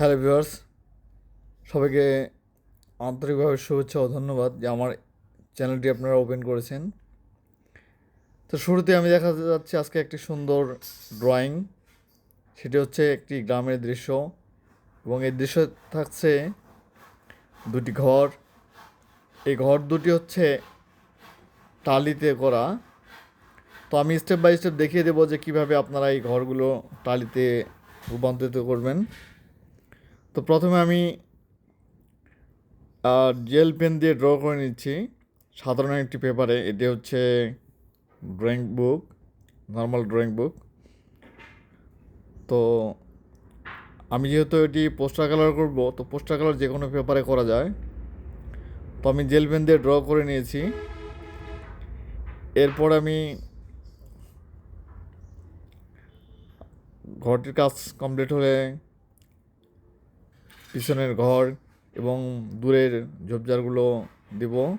Hello viewers, সবাইকে আন্তরিকভাবে শুভেচ্ছা ও ধন্যবাদ যে আমার চ্যানেলটি আপনারা ওপেন করেছেন। তো শুরুতে আমি দেখা যাচ্ছে আজকে একটি সুন্দর ড্রয়িং। সেটি হচ্ছে একটি গ্রামের দৃশ্য এবং এই দৃশ্য থাকছে দুটি ঘর। এই ঘর দুটি হচ্ছে টালিতে করা। তো আমি স্টেপ বাই স্টেপ দেখিয়ে দেবো যে কীভাবে আপনারা এই ঘরগুলো টালিতে রূপান্তরিত করবেন। তো প্রথমে আমি জেল পেন দিয়ে ড্র করে নিচ্ছি। সাধারণ একটি পেপারে এটি হচ্ছে drawing book normal drawing book তো আমি যেহেতু এটি পোস্টার কালার করব, তো পোস্টার কালার যে কোনো পেপারে করা যায়। তো আমি জেল পেন দিয়ে ড্র করে নিয়েছি। এরপর আমি ঘরটির কাজ কমপ্লিট হলে পিছনের ঘর এবং দূরের ঝোপঝাড়গুলো দেব।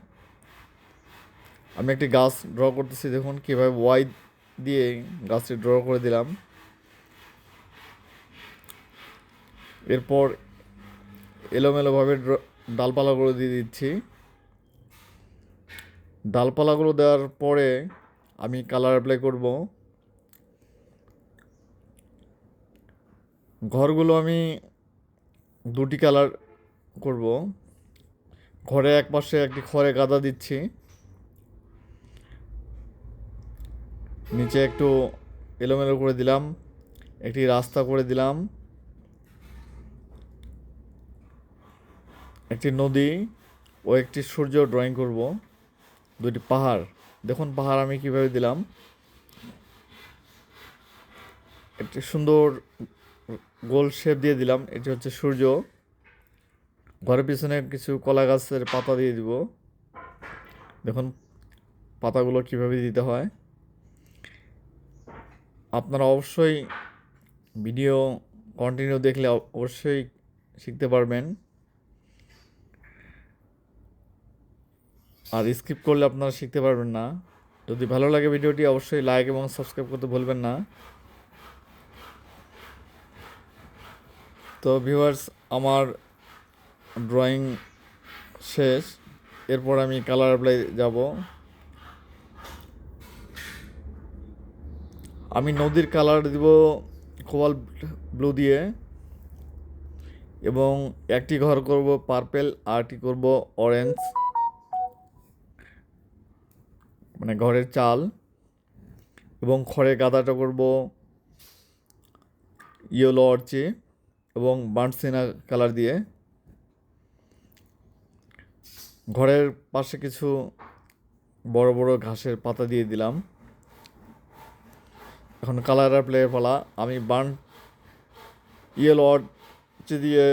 আমি একটি গাছ ড্র করতেছি, দেখুন কীভাবে ওয়াই দিয়ে গাছটি ড্র করে দিলাম। এরপর এলোমেলোভাবে ড্র- ডালপালাগুলো দিয়ে দিচ্ছি। ডালপালাগুলো দেওয়ার পরে আমি কালার অ্যাপ্লাই করব। ঘরগুলো আমি দুটি কালার করব। ঘরে এক পাশে একটি খড়ে গাদা দিচ্ছি। নিচে একটু এলোমেলো করে দিলাম। একটি রাস্তা করে দিলাম। একটি নদী ও একটি সূর্য ড্রয়িং করব। দুটি পাহাড়। দেখুন পাহাড় আমি কীভাবে দিলাম। একটি সুন্দর গোল শেপ দিয়ে দিলাম। এটি হচ্ছে সূর্য। ঘরের পিছনে কিছু কলা গাছের পাতা দিয়ে দিব। দেখুন, পাতাগুলো কীভাবে দিতে হয়। আপনারা অবশ্যই ভিডিও কন্টিনিউ দেখলে অবশ্যই শিখতে পারবেন। আর স্কিপ করলে আপনারা শিখতে পারবেন না। যদি ভালো লাগে ভিডিওটি, অবশ্যই লাইক এবং সাবস্ক্রাইব করতে ভুলবেন না। তো ভিউয়ার্স আমার ড্রয়িং শেষ। এরপর আমি কালার অ্যাপ্লাই যাব। আমি নদীর কালার দিব কোয়াল ব্লু দিয়ে এবং একটি ঘর করব পার্পেল আরটি করব অরেঞ্জ মানে ঘরের চাল এবং খড়ের গাদাটা করব ইয়েলো অর্চে এবং বার্নসিনা কালার দিয়ে ঘরের পাশে কিছু বড় বড় ঘাসের পাতা দিয়ে দিলাম। এখন কালার আর প্লেয়ার পালা। আমি বার্ন, ইয়েলো অর্চে দিয়ে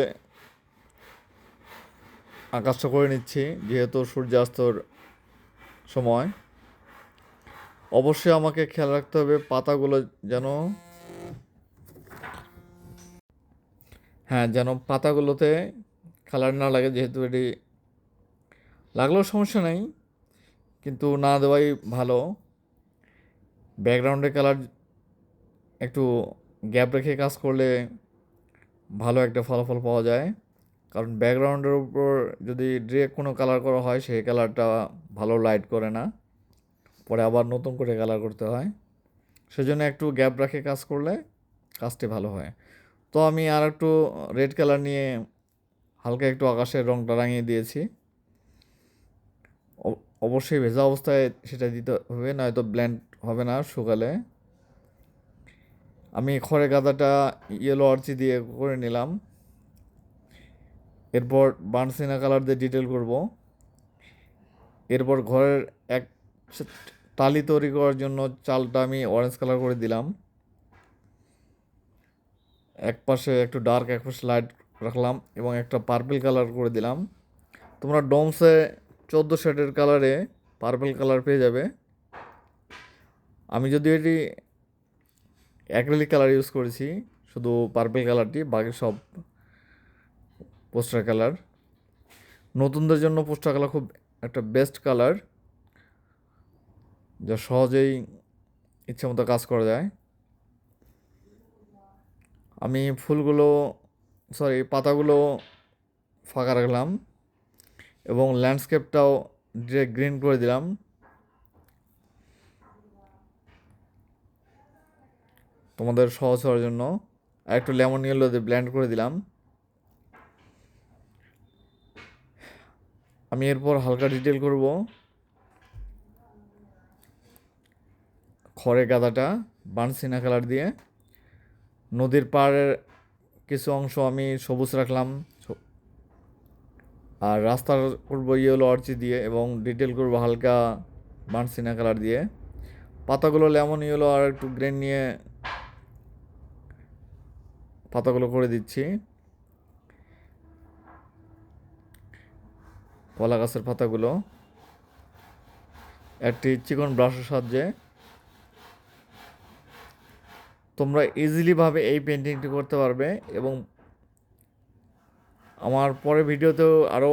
আকাশটা করে নিচ্ছি, যেহেতু সূর্যাস্তর সময়। অবশ্যই আমাকে খেয়াল রাখতে হবে, পাতাগুলো যেন হ্যাঁ যেন পাতাগুলোতে কালার না লাগে, যেহেতু এটি লাগলেও সমস্যা নেই, কিন্তু না দেওয়াই ভালো। ব্যাকগ্রাউন্ডের কালার একটু গ্যাপ রেখে কাজ করলে ভালো একটা ফলাফল পাওয়া যায়। কারণ ব্যাকগ্রাউন্ডের উপর যদি ডিরেক্ট কোনো কালার করা হয়, সেই কালারটা ভালো লাইট করে না। পরে আবার নতুন করে কালার করতে হয়। সেজন্য একটু গ্যাপ রেখে কাজ করলে কাজটি ভালো হয়। তো আমি আর একটু রেড কালার নিয়ে হালকা একটু আকাশের রংটা রাঙিয়ে দিয়েছি। অবশ্যই ভেজা অবস্থায় সেটা দিতে হবে, নয়তো ব্ল্যান্ড হবে না শুকালে। আমি খড়ে গাদাটা ইয়েলো আর্চি দিয়ে করে নিলাম। এরপর বার্নসিনা কালার দিয়ে ডিটেল করব। এরপর ঘরের এক টালি তৈরি করার জন্য চালটা আমি অরেঞ্জ কালার করে দিলাম। এক পাশে একটু ডার্ক এক পাশে লাইট রাখলাম এবং একটা পার্পল কালার করে দিলাম। তোমরা ডোমসে চোদ্দ শেডের কালারে পার্পল কালার পেয়ে যাবে। আমি যদি এটি অ্যাক্রেলিক কালার ইউজ করেছি, শুধু পার্পল কালারটি বাকি সব পোস্টার কালার নতুনদের জন্য পোস্টার কালার খুব একটা বেস্ট কালার যা সহজেই ইচ্ছে মতো কাজ করা যায়। আমি ফুলগুলো সরি পাতাগুলো ফাঁকা রাখলাম এবং ল্যান্ডস্কেপটাও ডিরেক্ট গ্রিন করে দিলাম। তোমাদের সহজ হওয়ার জন্য আর একটু লেমন ইয়েলো দিয়ে ব্ল্যান্ড করে দিলাম। আমি এরপর হালকা ডিটেল করব। খড়ের গাদাটা, বানসিনা কালার দিয়ে। নদীর পাড়ের কিছু অংশ আমি সবুজ রাখলাম। আর রাস্তার করব ইয়েলো অর্চি দিয়ে এবং ডিটেল করব হালকা বানসিনা কালার দিয়ে। পাতাগুলো লেমন ইয়েলো আর একটু গ্রেন নিয়ে পাতাগুলো করে দিচ্ছি। কলা গাছের পাতাগুলো। একটি চিকন ব্রাশের সাহায্যে তোমরা ইজিলিভাবে এই পেন্টিংটি করতে পারবে এবং আমার পরের ভিডিওতেও আরও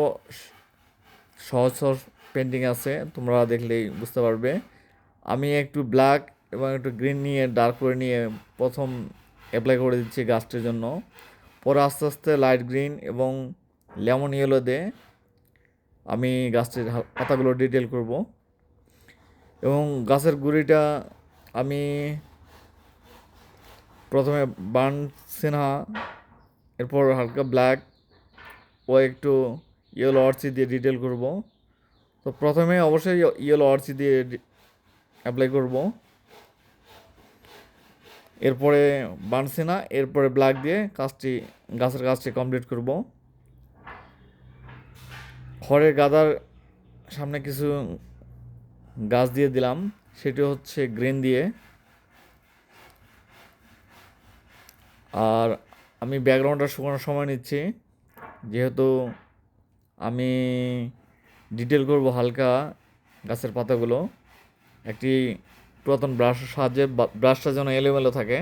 সহজ সহজ পেন্টিং আছে, তোমরা দেখলেই বুঝতে পারবে। আমি একটু ব্ল্যাক এবং একটু গ্রিন নিয়ে ডার্ক করে নিয়ে প্রথম অ্যাপ্লাই করে দিচ্ছি গাছটির জন্য। পরে আস্তে আস্তে লাইট গ্রিন এবং লেমন ইয়েলো দিয়ে আমি গাছটির পাতাগুলো ডিটেল করব। এবং গাছের গুঁড়িটা আমি প্রথমে বার্ন সিনহা, এরপর হালকা ব্ল্যাক, ও একটু ইয়েলো অর্চি দিয়ে ডিটেল করব। তো প্রথমে অবশ্যই ইয়েলো অর্চি দিয়ে অ্যাপ্লাই করব। এরপরে বানসিনা এরপরে ব্ল্যাক দিয়ে কাজটি, গাছের কাজটি কমপ্লিট করব। খড়ের গাদার সামনে কিছু গাছ দিয়ে দিলাম, সেটি হচ্ছে গ্রিন দিয়ে। আর আমি ব্যাকগ্রাউন্ডটা শুকানোর সময় নিচ্ছি। যেহেতু আমি ডিটেল করব হালকা গাছের পাতাগুলো। একটি পুরাতন ব্রাশের সাহায্যে ব্রাশটা যেন এলোমেলো থাকে।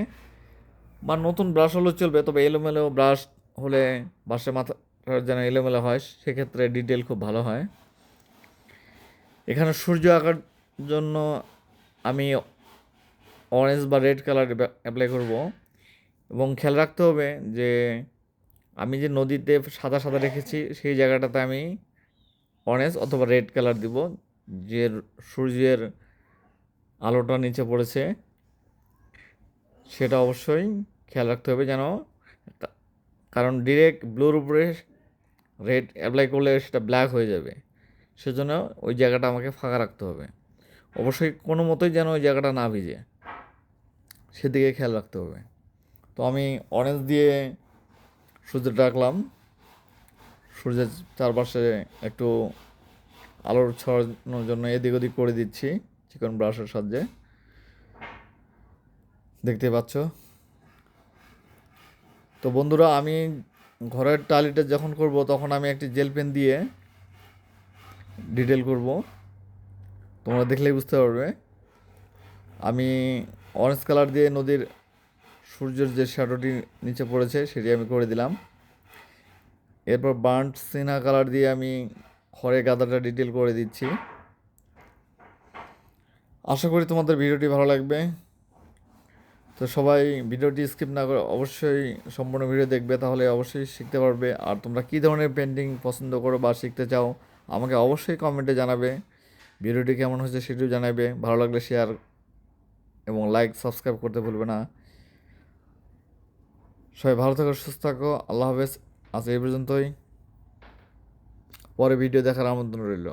বা নতুন ব্রাশ হলেও চলবে, তবে এলোমেলো ব্রাশ হলে বাসের মাথা যেন এলোমেলো হয়, সেক্ষেত্রে ডিটেল খুব ভালো হয়। এখানে সূর্য আঁকার জন্য আমি অরেঞ্জ বা রেড কালার অ্যাপ্লাই করব। এবং খেয়াল রাখতে হবে যে আমি যে নদীতে সাদা সাদা রেখেছি, সেই জায়গাটাতে আমি অরেঞ্জ অথবা রেড কালার দিব, যে সূর্যের আলোটা নিচে পড়েছে। সেটা অবশ্যই খেয়াল রাখতে হবে যেন কারণ ডিরেক্ট ব্লুর উপরে রেড অ্যাপ্লাই করলে সেটা ব্ল্যাক হয়ে যাবে। সেজন্য ওই জায়গাটা আমাকে ফাঁকা রাখতে হবে। অবশ্যই কোনো মতোই যেন ওই জায়গাটা না ভিজে। সেদিকে খেয়াল রাখতে হবে। তো আমি অরেঞ্জ দিয়ে সূর্যটা ডাকলাম সূর্যের চারপাশে একটু আলোর ছড়ানোর জন্য এদিক ওদিক করে দিচ্ছি চিকন ব্রাশের সাহায্যে। দেখতে পাচ্ছ? তো বন্ধুরা, আমি ঘরের টালিটা যখন করব তখন আমি একটি জেল পেন দিয়ে ডিটেল করব। তোমরা দেখলেই বুঝতে পারবে। আমি অরেঞ্জ কালার দিয়ে নদীর সূর্যের যে শ্যাডোটি নিচে পড়েছে, সেটি আমি করে দিলাম। এরপর বার্ন্ট সিনহা কালার দিয়ে আমি খড়ে গাদাটা ডিটেল করে দিচ্ছি। আশা করি তোমাদের ভিডিওটি ভালো লাগবে। তো সবাই ভিডিওটি স্কিপ না করে অবশ্যই সম্পূর্ণ ভিডিও দেখবে, তাহলে অবশ্যই শিখতে পারবে। আর তোমরা কী ধরনের পেন্টিং পছন্দ করো বা শিখতে চাও, আমাকে অবশ্যই কমেন্টে জানাবে। ভিডিওটি কেমন হয়েছে সেটিও জানাবে। ভালো লাগলে শেয়ার এবং লাইক সাবস্ক্রাইব করতে ভুলবে না। সবাই ভালো থাকো, সুস্থ থাকো। আল্লাহ হাফেজ। আজ এই পর্যন্তই। পরে ভিডিও দেখার আমন্ত্রণ রইল।